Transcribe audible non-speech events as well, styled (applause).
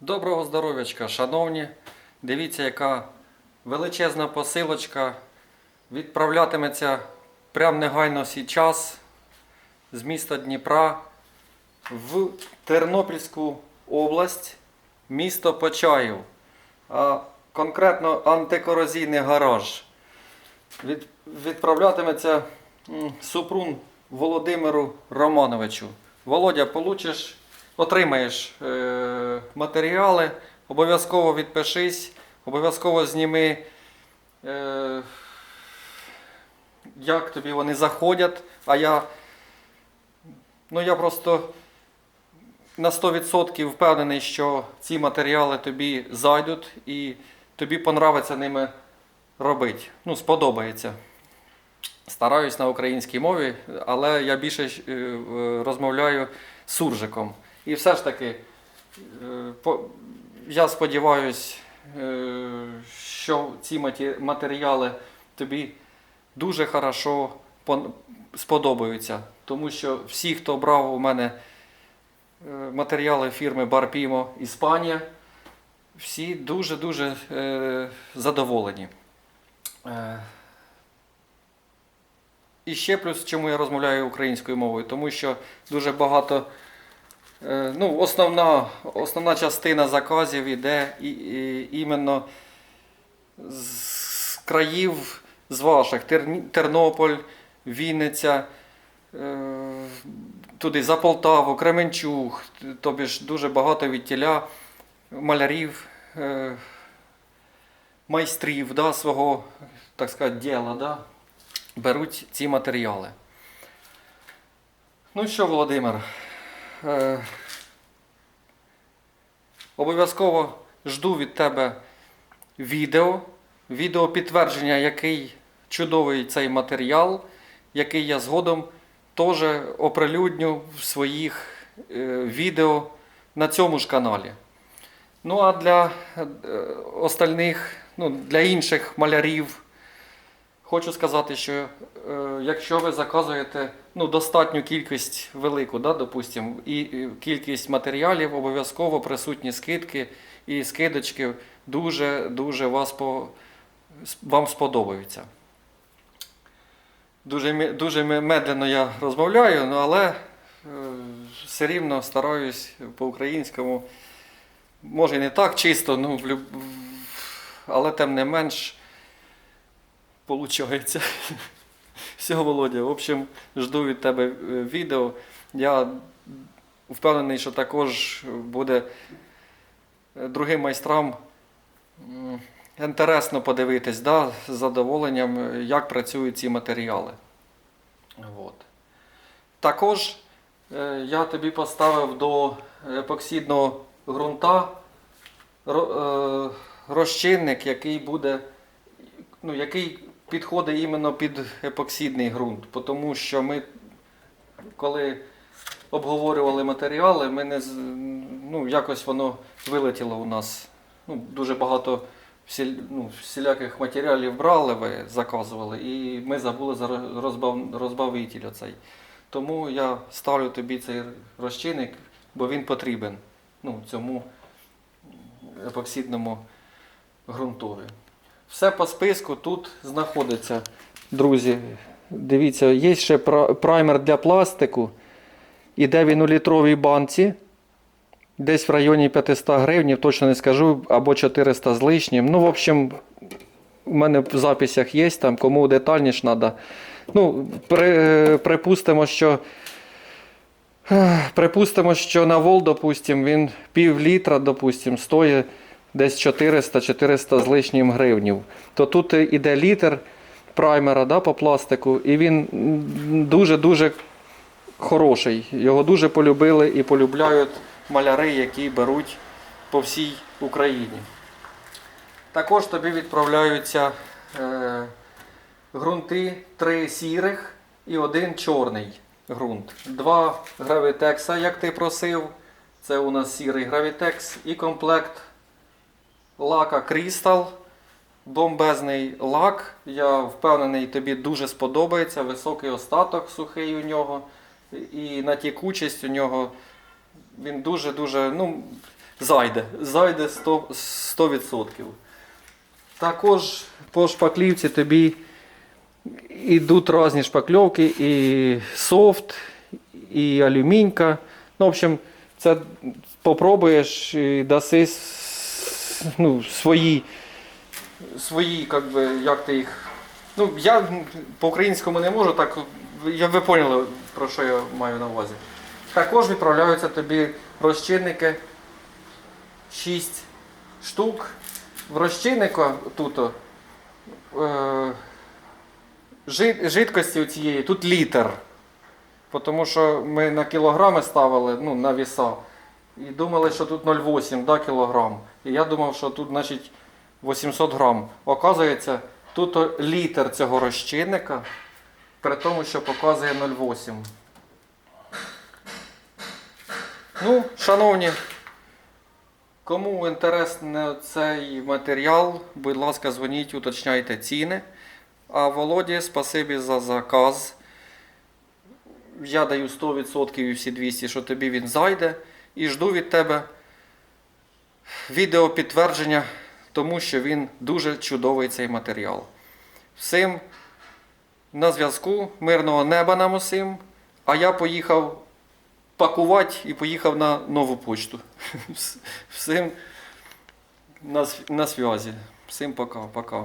Доброго здоров'ячка, шановні. Дивіться, яка величезна посилочка відправлятиметься прямо негайно час з міста Дніпра в Тернопільську область, місто Почаїв, а конкретно антикорозійний гараж. Від, відправлятиметься Супрун Володимиру Романовичу. Володя, получиш, отримаєш е, матеріали, обов'язково відпишись, обов'язково зніми, е, як тобі вони заходять. А я, ну я просто на 100% впевнений, що ці матеріали тобі зайдуть і тобі понравиться ними робити. Ну, сподобається. Стараюсь на українській мові, але я більше е, розмовляю суржиком. І все ж таки, е, я сподіваюся, що ці матеріали тобі дуже хорошо сподобаються. Тому що всі, хто брав у мене е, матеріали фірми Барпімо Іспанія, всі дуже-дуже е, задоволені. Е, І ще плюс, чому я розмовляю українською мовою, тому що дуже багато, е, ну, основна, основна частина заказів іде і, і, іменно з країв з ваших. Тернополь, Вінниця, е, туди за Полтаву, Кременчуг, тобі ж дуже багато від тіля малярів, е, майстрів да, свого, так сказати, діла, да, беруть ці матеріали. Ну що, Володимир, е, обов'язково жду від тебе відео, відео підтвердження, який чудовий цей матеріал, який я згодом теж оприлюдню в своїх е, відео на цьому ж каналі. Ну а для е, остальних, ну, для інших малярів, хочу сказати, що е, якщо ви заказуєте ну, достатню кількість велику, да, допустим, і кількість матеріалів, обов'язково присутні скидки і скидочки дуже, дуже вас по, вам сподобаються. Дуже, дуже медленно я розмовляю, ну, але е, все рівно стараюсь по-українському. Може і не так чисто, ну, але тим не менш получається. (laughs) Все, Володя. В общем, жду від тебе е, відео. Я впевнений, що також буде е, другим майстрам інтересно подивитись, да, з задоволенням, е, як працюють ці матеріали. От. Також я тобі поставив до епоксидного ґрунта розчинник, який буде, ну, який підходить іменно під епоксидний ґрунт. Тому що ми, коли обговорювали матеріали, ми не, ну, якось воно вилетіло у нас. Ну, дуже багато всі, ну, всіляких матеріалів брали, ви заказували, і ми забули за роз- розбав, розбавитель оцей. Тому я ставлю тобі цей розчинник, бо він потрібен ну, цьому епоксидному ґрунтові. Все по списку тут знаходиться, друзі. Дивіться, є ще праймер для пластику. Іде він у літровій банці. Десь в районі 500 гривень, точно не скажу, або 400 з лишнім. Ну, в общем, у мене в записях є, там, кому детальніше треба. Ну, при, припустимо, що. Припустимо, що на вол, допустим, він пів літра, допустим, стоїть десь 400-400 з лишнім гривнів. То тут іде літр праймера да, по пластику, і він дуже-дуже хороший. Його дуже полюбили і полюбляють маляри, які беруть по всій Україні. Також тобі відправляються е, ґрунти, три сірих і один чорний ґрунт. Два гравітекса, як ти просив. Це у нас сірий гравітекс і комплект лака Crystal. Бомбезний лак. Я впевнений, тобі дуже сподобається. Високий остаток сухий у нього. І на тікучість у нього він дуже-дуже. Ну, зайде. Зайде 100%. 100%. Також по шпаклівці тобі йдуть різні шпакльовки, і софт, і алюмінька. Ну, в общем, це попробуєш і даси ну, свої, свої, как би, як ти їх. Ну, я по-українському не можу, так я, ви поняли, про що я маю на увазі. Також відправляються тобі розчинники 6 штук. В розчиннику тут е, жид- жидкості цієї тут літр. Тому що ми на кілограми ставили, ну, на віса. І думали, що тут 0,8 да, кілограм. І я думав, що тут значить 800 грам. Оказується, тут літр цього розчинника, при тому, що показує 0,8. Ну, шановні, кому інтересний цей матеріал, будь ласка, дзвоніть, уточняйте ціни. А Володі, спасибі за заказ. Я даю 100% і всі 200, що тобі він зайде. І жду від тебе відео підтвердження, тому що він дуже чудовий цей матеріал. Всім на зв'язку, мирного неба нам усім. А я поїхав пакувати і поїхав на нову почту. (laughs) Всім на, зв'язі. Всім пока, пока.